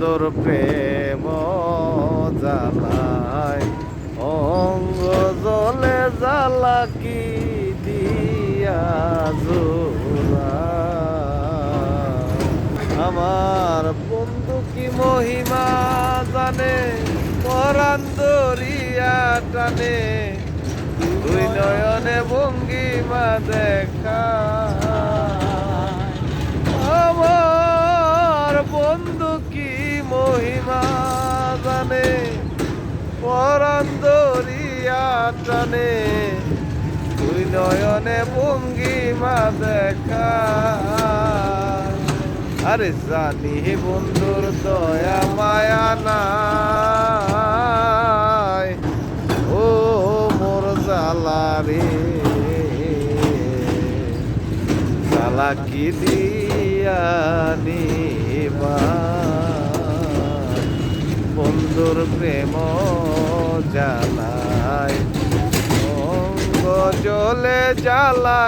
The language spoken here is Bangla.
বন্ধুর প্রেম জ্বালায়। অঙ্গ জলে জ্বালা কি দিয়া আমার বন্ধু কি মহিমা জানে পরাণ দরিয়া টানে। দুই নয়নে ভঙ্গিমা দেখা মহিমা জানে পরাণ দরিয়া টানে দুই নয়নে ভঙ্গিমা দেখা। আরে জানি হে বন্ধুর দয়া, মায়া নাই। ও মোর জ্বালা রে। জ্বালা কি দিয়া নিবা বন্ধুর প্রেম জ্বালায়। অঙ্গ জলে জ্বালা